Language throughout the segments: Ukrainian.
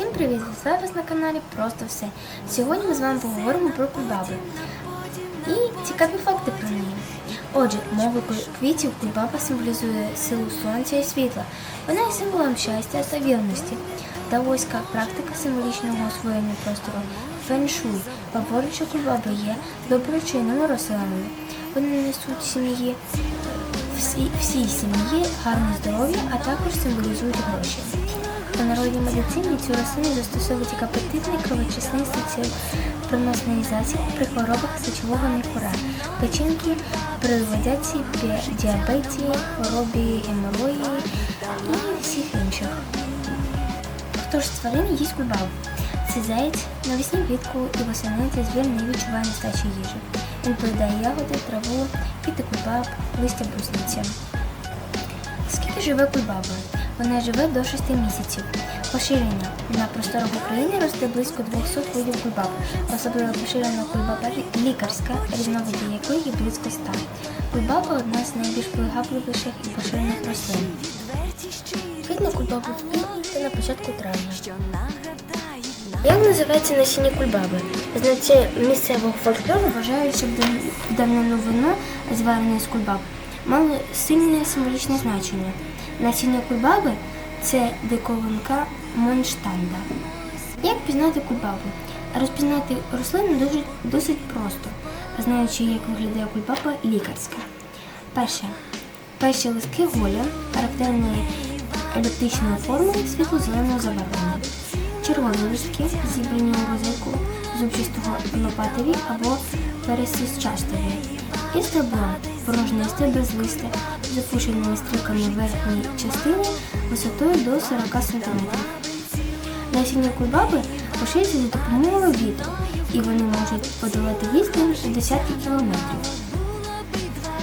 Всім привіт! Зараз на каналі Просто все. Сьогодні ми з вами поговоримо про кульбабу і цікаві факти про неї. Отже, мова квітів кульбаба символізує силу сонця і світла. Вона є символом щастя та вірності. Даоська практика символічного освоєння простору феншуй говорить, кульбаби є доброчинними рослинами. Вони несуть сім'ї всі, всій сім'ї гарне здоров'я, а також символізують гроші. У народній медицині цю рослину застосовують як апетитний кровочисний приносний засіб при хворобах сечового міхура, печінки, при пі- діабеті, хворобі геморої і всіх інших. Хто ж з тварин їсть кульбабу? Це заєць, навесні влітку і восени та звір не відчуває нестачі їжі. Він поїдає ягоди, траву, квіти кульбаб, листя брусниці. Скільки живе кульбаба? Вона живе до 6 місяців. Поширення на просторах України росте близько 200 видів кульбаб. Особливо поширена кульбаба лікарська, різновиди якої близько 100. Кульбаба одна з найбільш привабливіших і поширених рослин. Квітне кульбаби в квітні на початку травня. Як називається насіння кульбаби? Знавці місцевого фольклору вважають, що в давнину вино, зварене з кульбаб, мало сильне символічне значення. Насіння кульбаби це диковинка Монштанда. Як пізнати кульбабу? Розпізнати рослину дуже, досить просто, знаючи, як виглядає кульбаба лікарська. Перше. Перші листки голі характерної еліптичної форми світло-зеленого забарвлення. Червоні листки зібрані у розетку зубчастого лопатові або пересічастові. І стебло порожнє стебля з листя з запушеними стрілками в верхній частині висотою до 40 см. Насіння кульбаби поширюється за допомогою вітру, і вони можуть подолати відстань десятки кілометрів.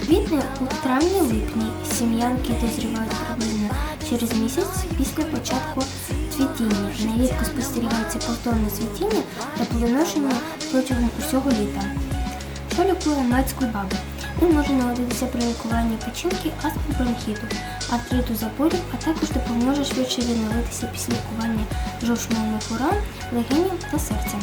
Квітне у травні-липні сім'янки дозрівають приблизно через місяць після початку цвітіння. Нерідко спостерігається повторне цвітіння та плодоношення протягом усього літа. Мед з кульбаби? Він може наводитися при лікуванні печінки, астми бронхіту, артриту запорів, а також допоможе швидше відновитися після лікування жовчного міхура, легенів та серця.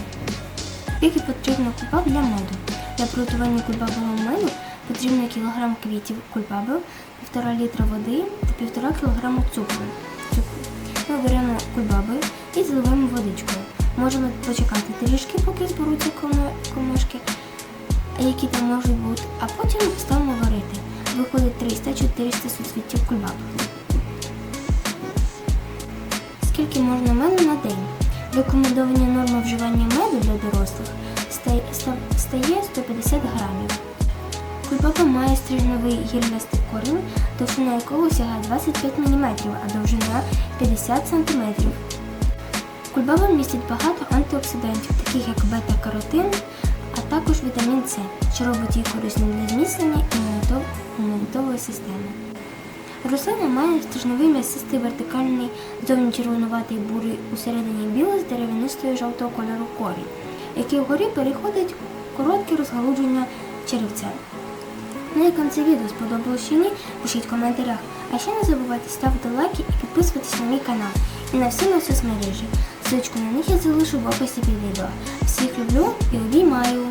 Скільки потрібно кульбаб для меду? Для приготування кульбабового меду потрібно кілограм квітів кульбаби, 1,5 літра води та 1,5 кг цукру. Ми беремо кульбаби і заливаємо водичкою. Можемо почекати трішки, поки зберуться комишки, які там можуть бути, а потім ставимо варити. Виходить 300-400 суцвіттів кульбаб. Скільки можна меду на день? Рекомендовані норма вживання меду для дорослих стає, 150 грамів. Кульбаба має стрижневий гірлястий корінь, довжина якого сягає 25 мм, а довжина 50 см. Кульбаба містить багато антиоксидантів, таких як бета-каротин, а також вітамін С, що робить її корисним для зміцнення імунітової системи. Рослина має стержновий м'ясистий вертикальний зовні червонуватий бурий усередині білий з дерев'янистою жовтого кольору корінь, який вгорі переходить у коротке розгалудження черевця. Ну як вам це відео сподобалось чи ні, пишіть в коментарях. А ще не забувайте ставити лайки і підписуватись на мій канал і на всі мої соцмережі. Ссылочку на них я залишу в описі під відео. Всіх люблю і обіймаю!